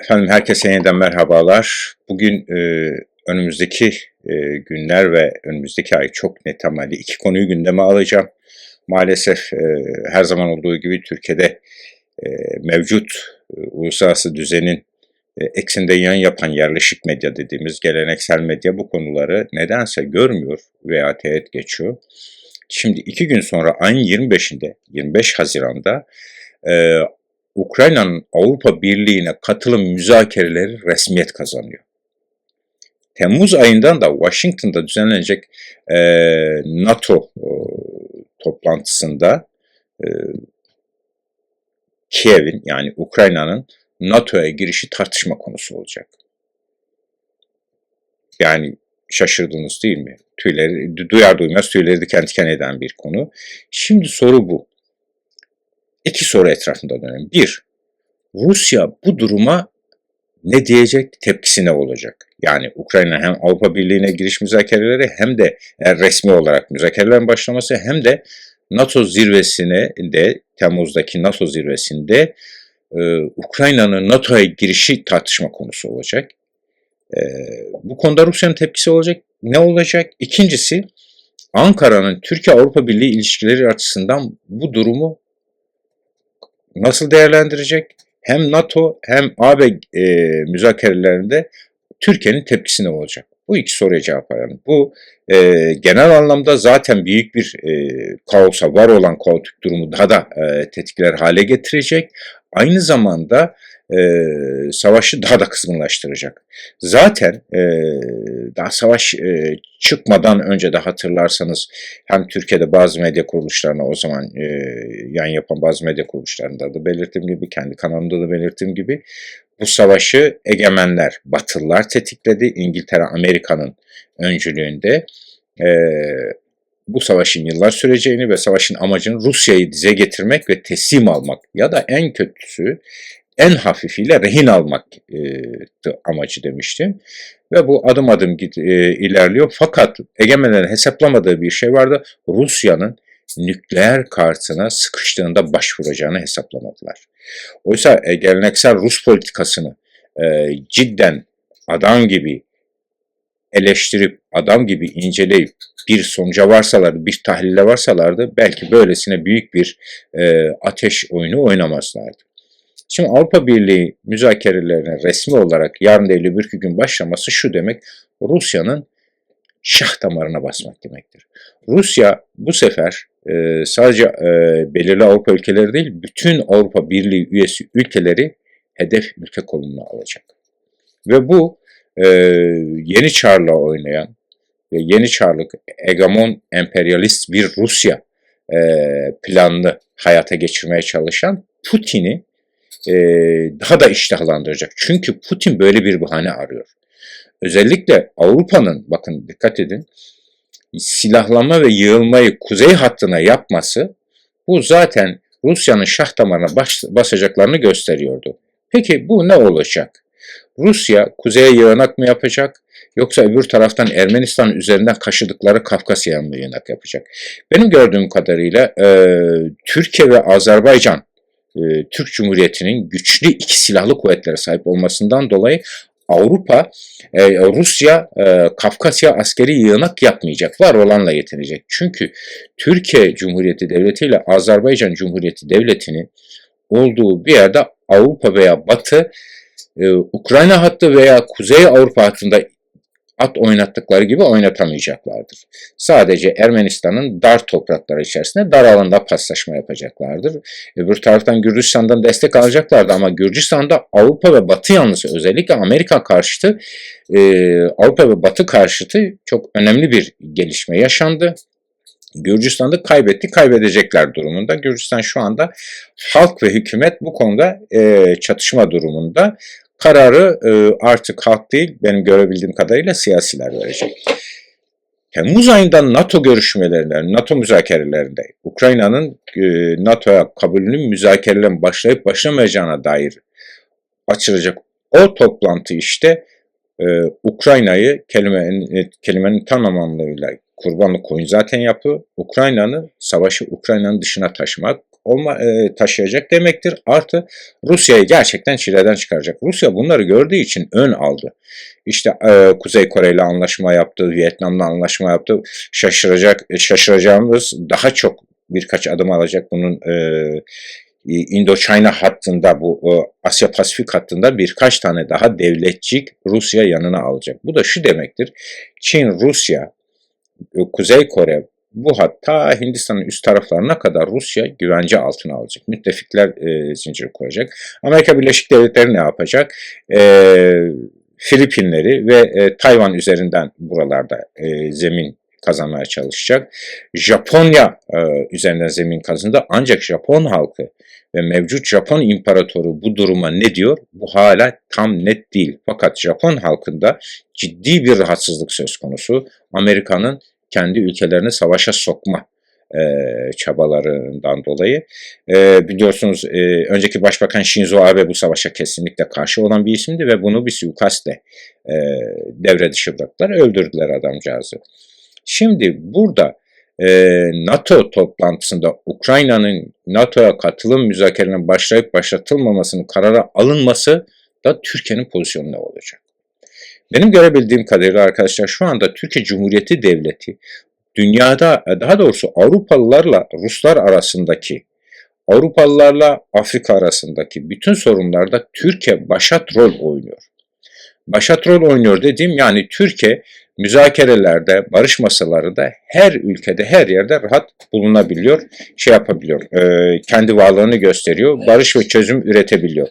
Efendim herkese yeniden merhabalar. Bugün e, önümüzdeki e, günler ve önümüzdeki ay çok net temelli iki konuyu gündeme alacağım. Maalesef e, her zaman olduğu gibi Türkiye'de e, mevcut e, uluslararası düzenin e, eksinde yan yapan yerleşik medya dediğimiz geleneksel medya bu konuları nedense görmüyor veya teğet geçiyor. Şimdi iki gün sonra ayın 25'inde, 25 Haziran'da e, Ukrayna'nın Avrupa Birliği'ne katılım müzakereleri resmiyet kazanıyor. Temmuz ayından da Washington'da düzenlenecek e, NATO e, toplantısında e, Kiev'in yani Ukrayna'nın NATO'ya girişi tartışma konusu olacak. Yani şaşırdınız değil mi? Tüyleri, duyar duymaz tüyleri diken diken eden bir konu. Şimdi soru bu iki soru etrafında dönelim. Bir, Rusya bu duruma ne diyecek, tepkisi ne olacak? Yani Ukrayna hem Avrupa Birliği'ne giriş müzakereleri hem de resmi olarak müzakerelerin başlaması hem de NATO zirvesine de Temmuz'daki NATO zirvesinde e, Ukrayna'nın NATO'ya girişi tartışma konusu olacak. E, bu konuda Rusya'nın tepkisi olacak. Ne olacak? İkincisi Ankara'nın Türkiye-Avrupa Birliği ilişkileri açısından bu durumu nasıl değerlendirecek? Hem NATO hem AB e, müzakerelerinde Türkiye'nin tepkisi ne olacak? Bu iki soruya cevap arayalım. Bu e, genel anlamda zaten büyük bir e, kaosa, var olan kaotik durumu daha da e, tetikler hale getirecek. Aynı zamanda e, savaşı daha da kızgınlaştıracak. Zaten e, daha savaş e, çıkmadan önce de hatırlarsanız hem Türkiye'de bazı medya kuruluşlarına o zaman e, yan yapan bazı medya kuruluşlarında da belirttiğim gibi kendi kanalımda da belirttiğim gibi bu savaşı egemenler, batılılar tetikledi. İngiltere, Amerika'nın öncülüğünde e, bu savaşın yıllar süreceğini ve savaşın amacını Rusya'yı dize getirmek ve teslim almak ya da en kötüsü en hafifiyle rehin almak e, amacı demiştim. Ve bu adım adım e, ilerliyor. Fakat egemenlerin hesaplamadığı bir şey vardı. Rusya'nın nükleer kartına sıkıştığında başvuracağını hesaplamadılar. Oysa e, geleneksel Rus politikasını e, cidden adam gibi eleştirip, adam gibi inceleyip bir sonuca varsalardı, bir tahlile varsalardı belki böylesine büyük bir e, ateş oyunu oynamazlardı. Şimdi Avrupa Birliği müzakerelerine resmi olarak yarın değil öbür gün başlaması şu demek, Rusya'nın şah damarına basmak demektir. Rusya bu sefer e, sadece e, belirli Avrupa ülkeleri değil, bütün Avrupa Birliği üyesi ülkeleri hedef ülke konumuna alacak. Ve bu e, yeni çarla oynayan ve yeni çarlık egamon emperyalist bir Rusya e, planını hayata geçirmeye çalışan Putin'i e, daha da iştahlandıracak. Çünkü Putin böyle bir bahane arıyor. Özellikle Avrupa'nın, bakın dikkat edin, silahlanma ve yığılmayı kuzey hattına yapması bu zaten Rusya'nın şah damarına bas, basacaklarını gösteriyordu. Peki bu ne olacak? Rusya kuzeye yığınak mı yapacak yoksa öbür taraftan Ermenistan üzerinden kaşıdıkları Kafkasya'ya mı yığınak yapacak? Benim gördüğüm kadarıyla e, Türkiye ve Azerbaycan Türk Cumhuriyeti'nin güçlü iki silahlı kuvvetlere sahip olmasından dolayı Avrupa, e, Rusya, e, Kafkasya askeri yığınak yapmayacak. Var olanla yetinecek. Çünkü Türkiye Cumhuriyeti Devleti ile Azerbaycan Cumhuriyeti Devleti'nin olduğu bir yerde Avrupa veya Batı, e, Ukrayna hattı veya Kuzey Avrupa hattında at oynattıkları gibi oynatamayacaklardır. Sadece Ermenistan'ın dar toprakları içerisinde dar alanda paslaşma yapacaklardır. Öbür taraftan Gürcistan'dan destek alacaklardı ama Gürcistan'da Avrupa ve Batı yanlısı özellikle Amerika karşıtı e, Avrupa ve Batı karşıtı çok önemli bir gelişme yaşandı. Gürcistan'da kaybetti, kaybedecekler durumunda. Gürcistan şu anda halk ve hükümet bu konuda e, çatışma durumunda kararı e, artık halk değil benim görebildiğim kadarıyla siyasiler verecek. Temmuz ayında NATO görüşmelerinde, NATO müzakerelerinde Ukrayna'nın e, NATO'ya kabulünün müzakerelerin başlayıp başlamayacağına dair açılacak o toplantı işte e, Ukrayna'yı kelimenin, kelimenin tam anlamıyla kurbanlık koyun zaten yapı. Ukrayna'nın savaşı Ukrayna'nın dışına taşımak, olma e, taşıyacak demektir. Artı Rusya'yı gerçekten çileden çıkaracak. Rusya bunları gördüğü için ön aldı. İşte e, Kuzey Kore ile anlaşma yaptı, Vietnam'la anlaşma yaptı. Şaşıracak, şaşıracağımız daha çok birkaç adım alacak bunun e, Indo-China hattında bu e, Asya Pasifik hattında birkaç tane daha devletçik Rusya yanına alacak. Bu da şu demektir. Çin, Rusya, e, Kuzey Kore bu hatta Hindistan'ın üst taraflarına kadar Rusya güvence altına alacak. Müttefikler e, zinciri kuracak. Amerika Birleşik Devletleri ne yapacak? E, Filipinleri ve e, Tayvan üzerinden buralarda e, zemin kazanmaya çalışacak. Japonya e, üzerinden zemin kazandı ancak Japon halkı ve mevcut Japon imparatoru bu duruma ne diyor? Bu hala tam net değil. Fakat Japon halkında ciddi bir rahatsızlık söz konusu. Amerika'nın kendi ülkelerini savaşa sokma e, çabalarından dolayı. E, biliyorsunuz e, önceki Başbakan Shinzo Abe bu savaşa kesinlikle karşı olan bir isimdi ve bunu bir suikastle e, devre dışı bıraktılar. Öldürdüler adamcağızı. Şimdi burada e, NATO toplantısında Ukrayna'nın NATO'ya katılım müzakerelerine başlayıp başlatılmamasının karara alınması da Türkiye'nin pozisyonu ne olacak? Benim görebildiğim kadarıyla arkadaşlar şu anda Türkiye Cumhuriyeti Devleti dünyada daha doğrusu Avrupalılarla Ruslar arasındaki Avrupalılarla Afrika arasındaki bütün sorunlarda Türkiye başat rol oynuyor. Başat rol oynuyor dediğim yani Türkiye müzakerelerde, barış masalarında her ülkede, her yerde rahat bulunabiliyor, şey yapabiliyor, e, kendi varlığını gösteriyor, barış ve çözüm üretebiliyor.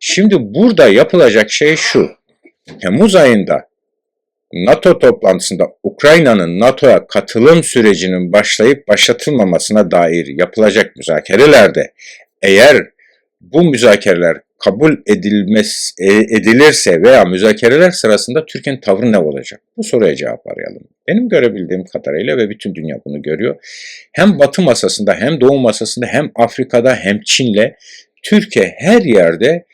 Şimdi burada yapılacak şey şu, Temmuz ayında NATO toplantısında Ukrayna'nın NATO'ya katılım sürecinin başlayıp başlatılmamasına dair yapılacak müzakerelerde eğer bu müzakereler kabul edilmez, e, edilirse veya müzakereler sırasında Türkiye'nin tavrı ne olacak? Bu soruya cevap arayalım. Benim görebildiğim kadarıyla ve bütün dünya bunu görüyor. Hem Batı masasında hem Doğu masasında hem Afrika'da hem Çin'le Türkiye her yerde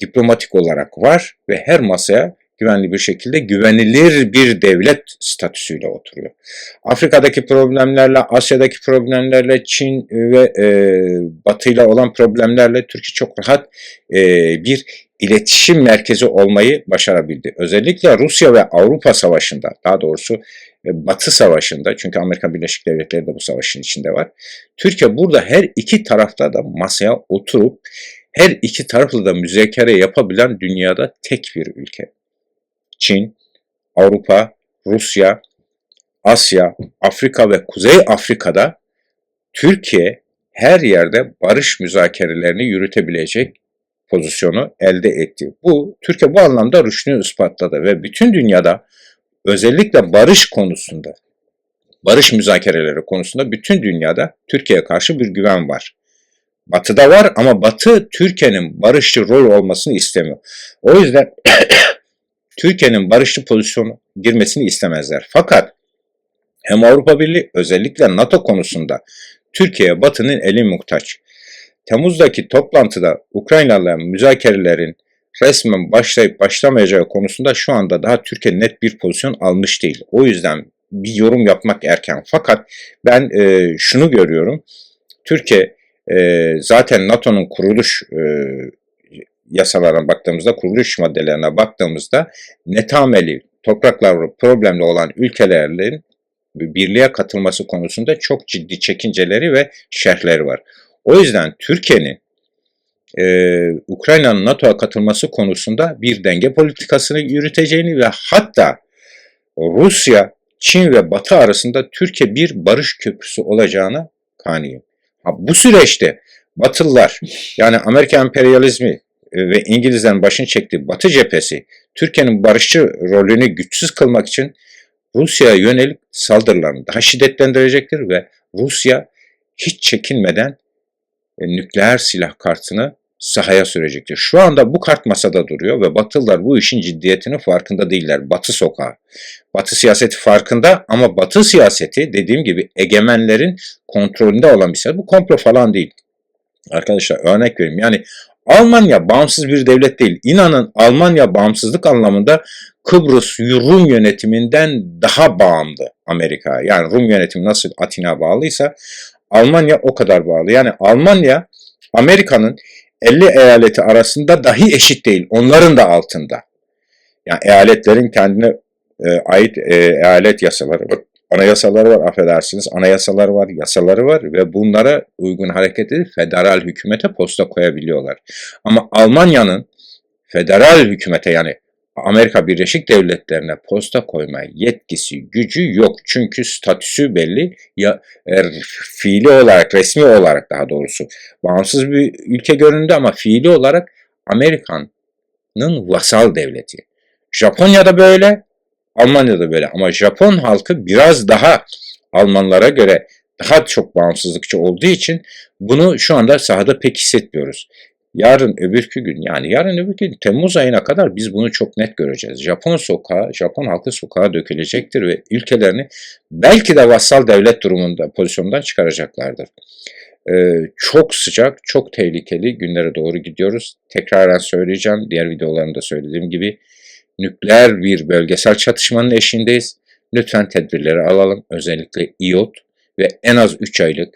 diplomatik olarak var ve her masaya güvenli bir şekilde güvenilir bir devlet statüsüyle oturuyor. Afrika'daki problemlerle, Asya'daki problemlerle, Çin ve e, Batı ile olan problemlerle Türkiye çok rahat e, bir iletişim merkezi olmayı başarabildi. Özellikle Rusya ve Avrupa Savaşı'nda, daha doğrusu e, Batı Savaşı'nda, çünkü Amerika Birleşik Devletleri de bu savaşın içinde var. Türkiye burada her iki tarafta da masaya oturup her iki tarafla da müzakere yapabilen dünyada tek bir ülke. Çin, Avrupa, Rusya, Asya, Afrika ve Kuzey Afrika'da Türkiye her yerde barış müzakerelerini yürütebilecek pozisyonu elde etti. Bu Türkiye bu anlamda rüştünü ispatladı ve bütün dünyada özellikle barış konusunda, barış müzakereleri konusunda bütün dünyada Türkiye'ye karşı bir güven var. Batı'da var ama Batı Türkiye'nin barışçı rol olmasını istemiyor. O yüzden Türkiye'nin barışçı pozisyonu girmesini istemezler. Fakat hem Avrupa Birliği özellikle NATO konusunda Türkiye'ye Batı'nın eli muhtaç. Temmuz'daki toplantıda Ukraynalı müzakerelerin resmen başlayıp başlamayacağı konusunda şu anda daha Türkiye net bir pozisyon almış değil. O yüzden bir yorum yapmak erken. Fakat ben e, şunu görüyorum. Türkiye e, zaten NATO'nun kuruluş e, yasalarına baktığımızda, kuruluş maddelerine baktığımızda netameli, topraklar problemli olan ülkelerin birliğe katılması konusunda çok ciddi çekinceleri ve şerhleri var. O yüzden Türkiye'nin e, Ukrayna'nın NATO'ya katılması konusunda bir denge politikasını yürüteceğini ve hatta Rusya, Çin ve Batı arasında Türkiye bir barış köprüsü olacağına kaniyim. Ha, bu süreçte Batılılar yani Amerika emperyalizmi ve İngilizlerin başını çektiği Batı cephesi Türkiye'nin barışçı rolünü güçsüz kılmak için Rusya'ya yönelik saldırılarını daha şiddetlendirecektir ve Rusya hiç çekinmeden e, nükleer silah kartını sahaya sürecektir. Şu anda bu kart masada duruyor ve Batılılar bu işin ciddiyetinin farkında değiller. Batı sokağı. Batı siyaseti farkında ama Batı siyaseti dediğim gibi egemenlerin kontrolünde olan bir siyaset. Bu komplo falan değil. Arkadaşlar örnek vereyim. Yani Almanya bağımsız bir devlet değil. İnanın Almanya bağımsızlık anlamında Kıbrıs Rum yönetiminden daha bağımlı Amerika. Yani Rum yönetimi nasıl Atina bağlıysa Almanya o kadar bağlı. Yani Almanya Amerika'nın 50 eyaleti arasında dahi eşit değil. Onların da altında. Yani eyaletlerin kendine e, ait e, eyalet yasaları var. Anayasaları var affedersiniz. Anayasaları var, yasaları var ve bunlara uygun hareket edip federal hükümete posta koyabiliyorlar. Ama Almanya'nın federal hükümete yani Amerika Birleşik Devletleri'ne posta koyma yetkisi, gücü yok. Çünkü statüsü belli. Ya e, fiili olarak, resmi olarak daha doğrusu bağımsız bir ülke göründü ama fiili olarak Amerika'nın vasal devleti. Japonya'da böyle, Almanya'da böyle ama Japon halkı biraz daha Almanlara göre daha çok bağımsızlıkçı olduğu için bunu şu anda sahada pek hissetmiyoruz. Yarın öbürkü gün yani yarın öbürkü gün Temmuz ayına kadar biz bunu çok net göreceğiz. Japon sokağı, Japon halkı sokağa dökülecektir ve ülkelerini belki de vassal devlet durumunda, pozisyondan çıkaracaklardır. Ee, çok sıcak, çok tehlikeli günlere doğru gidiyoruz. Tekraren söyleyeceğim, diğer videolarımda söylediğim gibi nükleer bir bölgesel çatışmanın eşindeyiz. Lütfen tedbirleri alalım. Özellikle iot ve en az 3 aylık,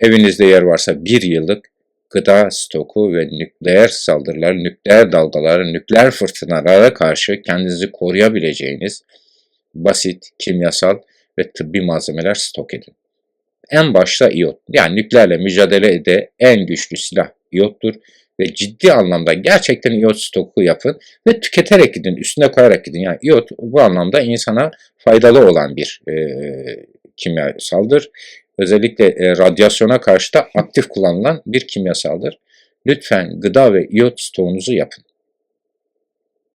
evinizde yer varsa 1 yıllık gıda stoku ve nükleer saldırılar, nükleer dalgalar, nükleer fırtınalara karşı kendinizi koruyabileceğiniz basit, kimyasal ve tıbbi malzemeler stok edin. En başta iot. Yani nükleerle mücadelede en güçlü silah iottur ve ciddi anlamda gerçekten iot stoku yapın ve tüketerek gidin, üstüne koyarak gidin. Yani iot bu anlamda insana faydalı olan bir e, kimyasaldır. Özellikle e, radyasyona karşı da aktif kullanılan bir kimyasaldır. Lütfen gıda ve iot stoğunuzu yapın.